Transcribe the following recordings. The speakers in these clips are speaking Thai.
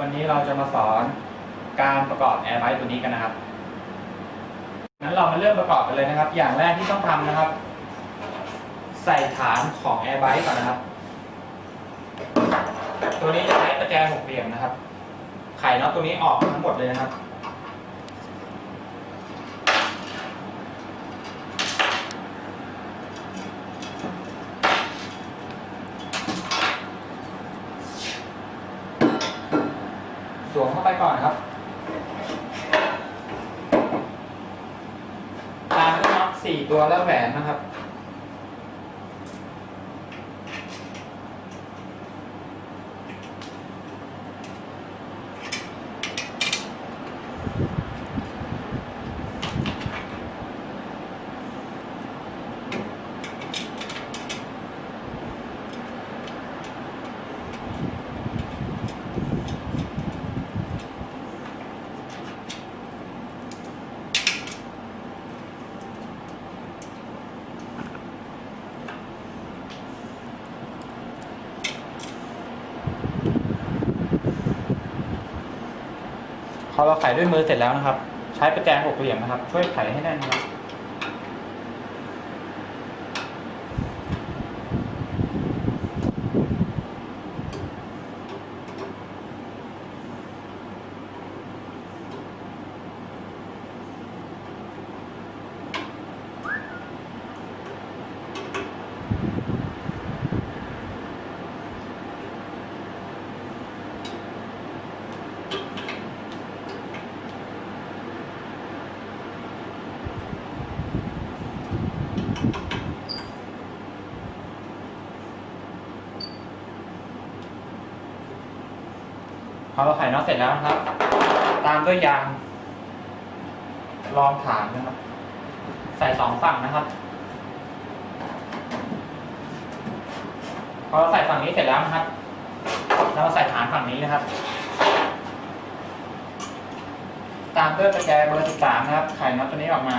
วันนี้เราจะมาสอนการประกอบแอร์ไบตัวนี้กันนะครับงั้นเรามาเริ่มประกอบกันเลยนะครับ อย่างแรกที่ต้องทำนะครับ ใส่ฐานของแอร์ไบก่อนนะครับ ตัวนี้จะใช้ประแจหกเหลี่ยมนะครับ ไขน็อตตัวนี้ออกทั้งหมดเลยนะครับ สวมเข้าไป ก่อนครับตามด้วยน็อตสี่ตัวแล้วแหวนนะครับ พอเราไขด้วยมือเสร็จแล้วนะครับ ใช้ประแจหกเหลี่ยมนะครับ ช่วยไขให้แน่นนะครับ พอเราไขน็อตเสร็จแล้วนะครับ ตามด้วยยางรองฐานนะครับ ใส่สองฝั่งนะครับพอเราใส่ฝั่งนี้เสร็จแล้วนะครับ เราใส่ฐานฝั่งนี้นะครับ ตามด้วยประแจเบอร์สิบสามนะครับไขน็อตตัวนี้ออกมา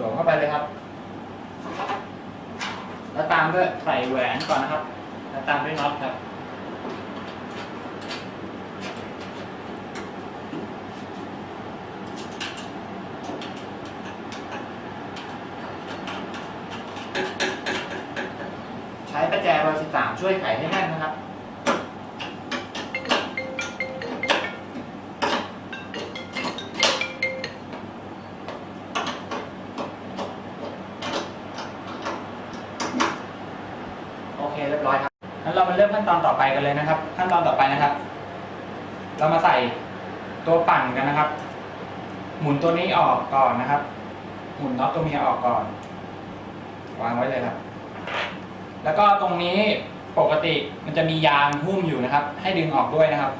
สวมเข้าไปเลยครับ แล้วตามด้วยใส่แหวนก่อนนะครับ แล้วตามด้วยน็อตครับ ใช้ประแจเบอร์13 ช่วยไข ตอนต่อไปกันเลยนะครับ ขั้นตอนต่อไปนะครับ เรามาใส่ตัวปั่นกันนะครับ หมุนตัวนี้ออกก่อนนะครับ หมุนน็อตตัวเมียออกก่อน วางไว้เลยครับ แล้วก็ตรงนี้ปกติมันจะมียางหุ้มอยู่นะครับ ให้ดึงออกด้วยนะครับ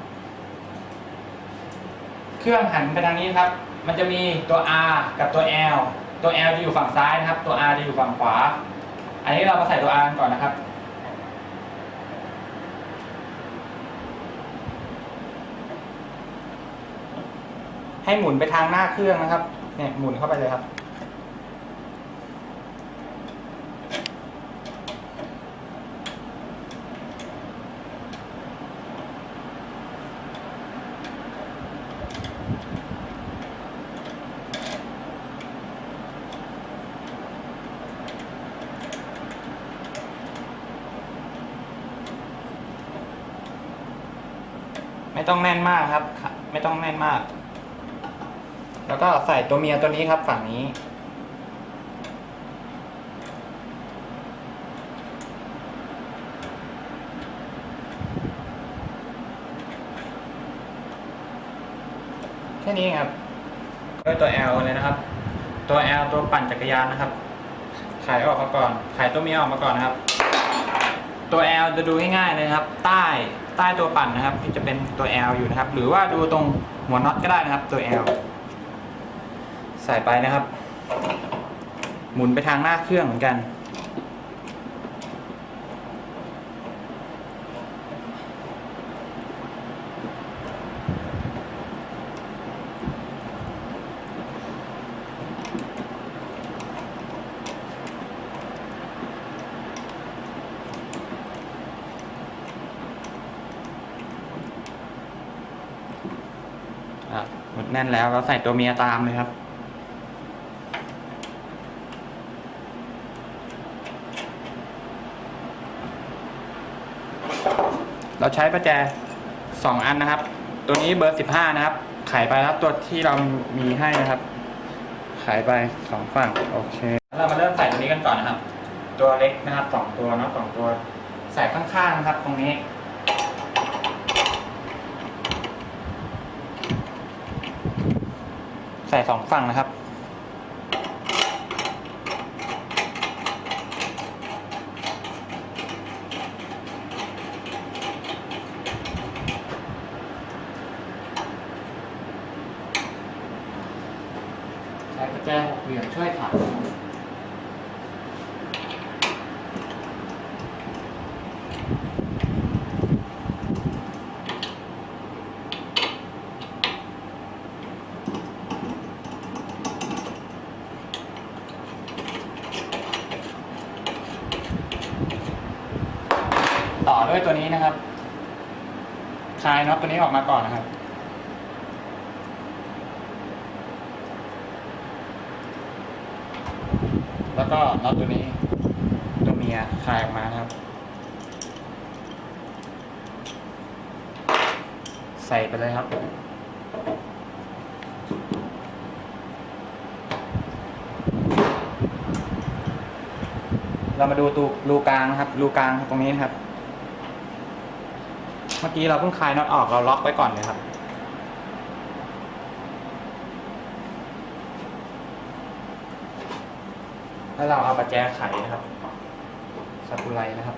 เครื่องหันไปทางนี้ครับ มันจะมีตัว R กับตัว L ตัว L จะอยู่ฝั่งซ้ายนะครับ ตัว R จะอยู่ฝั่งขวา อันนี้เรามาใส่ตัว R ก่อนนะครับ ให้หมุนไปทางหน้าเครื่องนะครับ เนี่ยหมุนเข้าไปเลยครับ ไม่ต้องแน่นมากครับ ไม่ต้องแน่นมาก แล้วก็ใส่ตัวเมียตัวนี้ครับฝั่งนี้ แค่นี้ครับด้วยตัว L เลยนะครับ ตัว L ตัวปั่นจักรยานนะครับ ขายออกมาก่อน ขายตัวเมียออกมาก่อนนะครับ ตัว L จะดูง่ายๆเลยนะครับ ใต้ใต้ตัวปั่นนะครับที่จะเป็นตัว L อยู่นะครับ หรือว่าดูตรงหัวน็อตก็ได้นะครับตัว L ใส่ไปนะครับ หมุนไปทางหน้าเครื่องเหมือนกันอะหมดแน่นแล้วเราใส่ตัวเมียตามเลยครับ เราใช้ประแจสองอันนะครับ ตัวนี้เบอร์สิบห้านะครับไขไปแล้วตัวที่เรามีให้นะครับไขไปสองฝั่งโอเคเรามาเริ่มใส่ตัวนี้กันก่อนนะครับ ตัวเล็กนะครับสองตัวเนาะสองตัว ใส่ข้างๆนะครับ ตรงนี้ใส่สองฝั่งนะครับ ใช้ประ แจหกเหลี่ยมช่วยขันต่อด้วยตัวนี้นะครับ คลายน็อตตัวนี้ออกมาก่อนนะครับ แล้วก็น็อตตัวนี้ตัวเมียคลายออกมานะครับ ใส่ไปเลยครับ เรามาดูตูรูกลางครับ รูกลางตรงนี้นะครับ เมื่อกี้เราเพิ่งคลายน็อตออกเราล็อกไว้ก่อนเลยครับ แล้วเราเอาประแจไขนะครับสกรูไลนะครับ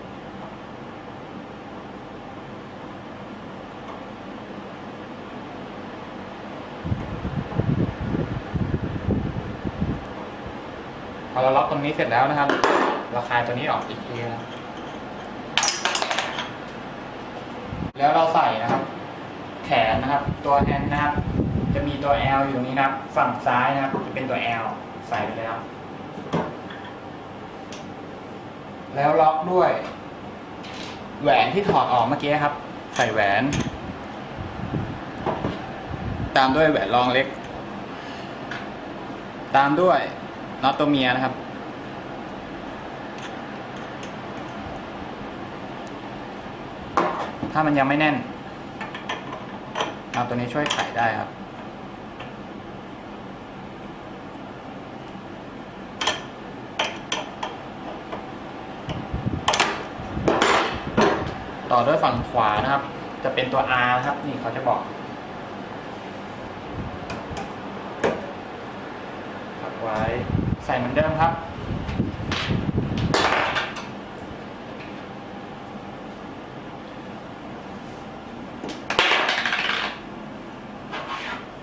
พอเราล็อกตรงนี้เสร็จแล้วนะครับ เราคลายตัวนี้ออกอีกทีนะแล้วเราใส่นะครับ แขนนะครับ ตัวแฮนด์นะครับ จะมีตัว L อยู่ตรงนี้นะครับ ฝั่งซ้ายนะครับ จะเป็นตัว L ใส่ไปเลยครับ แล้วล็อกด้วย แหวนที่ถอดออกเมื่อกี้ครับ ใส่แหวน ตามด้วยแหวนรองเล็ก ตามด้วยน็อตตัวเมียนะครับ ถ้ามันยังไม่แน่นเอาตัวนี้ช่วยไขได้ครับ ต่อด้วยฝั่งขวานะครับ จะเป็นตัว R นะครับ นี่เขาจะบอกพักไว้ใส่เหมือนเดิมครับ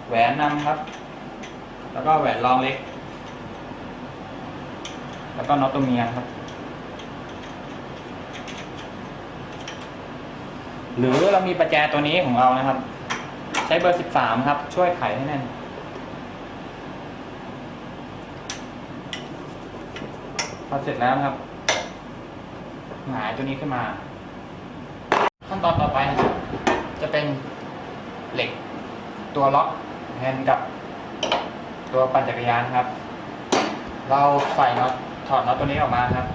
แหวนนำครับ แล้วก็แหวนรองเล็ก แล้วก็น็อตตัวเมียครับ หรือเรามีประแจตัวนี้ของเรานะครับ ใช้เบอร์สิบสามครับ ช่วยไขให้แน่นพอเสร็จแล้วครับหงายตัวนี้ขึ้นมา ขั้นตอนต่อไปนะครับจะเป็นเหล็กตัวล็อกแฮนกับตัวปั่นจักรยานครับ เราใส่น็อตถอดน็อตตัวนี้ออกมาครับ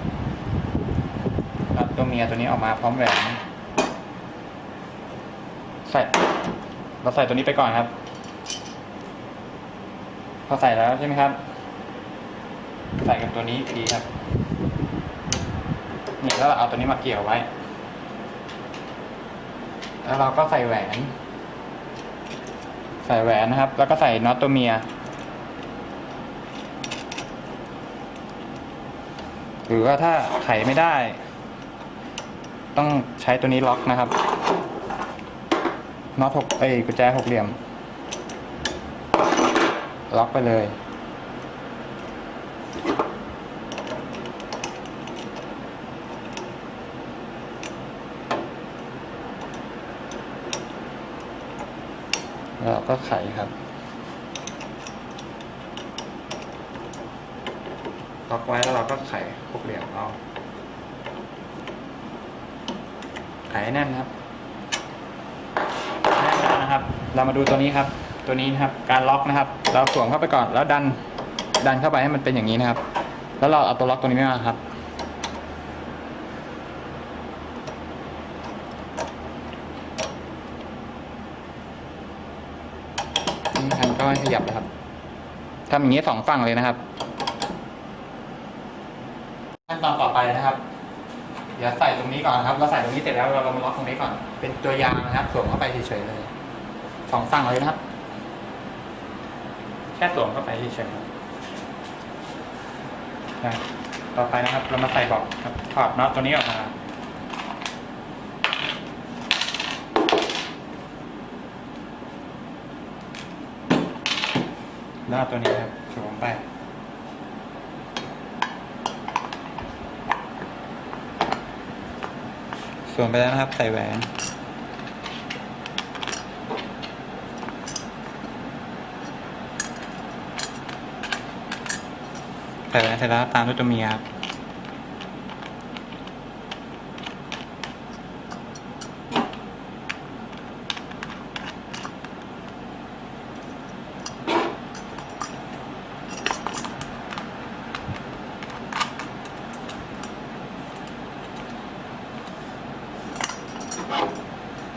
น็อตตัวเมียตัวนี้ออกมาพร้อมแหวน ใส่เราใส่ตัวนี้ไปก่อนครับพอใส่แล้วใช่ไหมครับ ใส่กับตัวนี้อีครับนี่แล้วเราเอาตัวนี้มาเกี่ยวไว้ แล้วเราก็ใส่แหวน ใส่แหวนนะครับ แล้วก็ใส่น็อตตัวเมียหรือว่าถ้าไขไม่ได้ ต้องใช้ตัวนี้ล็อกนะครับ น็อตหกเอ้ยกุญแจหกเหลี่ยม ล็อกไปเลย แล้วก็ไขครับ ล็อกไว้แล้วเราก็ไขหกเหลี่ยมเอาไขให้แน่นครับแน่นแล้วนะครับ เรามาดูตัวนี้ครับ ตัวนี้นะครับ การล็อกนะครับ เราสวมเข้าไปก่อน แล้วดัน ดันเข้าไปให้มันเป็นอย่างนี้นะครับ แล้วเราเอาตัวล็อกตัวนี้มาครับ นี่คันก็ขยับนะครับทำอย่างนี้สองฝั่งเลยนะครับ ขั้นตอนต่อไปนะครับ เดี๋ยวใส่ตรงนี้ก่อนครับ เราใส่ตรงนี้เสร็จแล้วเรามาล็อกตรงนี้ก่อน เป็นตัวยางนะครับ สวมเข้าไปเฉยๆเลย สองฝั่งเลยนะครับ แค่สวมเข้าไปเฉยๆนะต่อไปนะครับ เรามาใส่บอกครับถอดน็อตตัวนี้ออกมาแล้วเอาตัวนี้ครับสวมไปสวมไปแล้วนะครับ ใส่แหวน แหวเสร็จแล้วตามด้วยตัวเมียครับ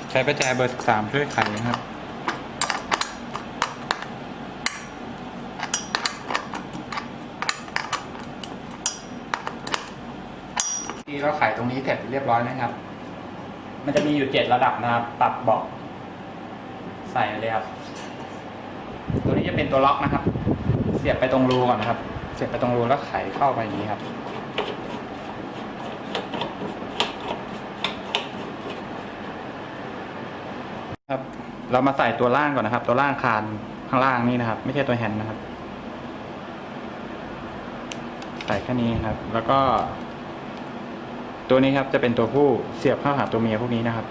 ใช้ประแจเบอร์สิบสามช่วยไขนะครับ ที่เราไขตรงนี้เสร็จเรียบร้อยนะครับ มันจะมีอยู่เจ็ดระดับนะครับปรับเบอกใส่เลยครับ ตัวนี้จะเป็นตัวล็อกนะครับ เสียบไปตรงรูก่อนนะครับ เสียบไปตรงรูแล้วไขเข้าไปอย่างนี้ครับครับ เรามาใส่ตัวล่างก่อนนะครับ ตัวล่างคานข้างล่างนี่นะครับ ไม่ใช่ตัวแฮนด์นะครับ ใส่แค่นี้ครับ แล้วก็ ตัวนี้ครับจะเป็นตัวผู้เสียบเข้าหาตัวเมียพวกนี้นะครับ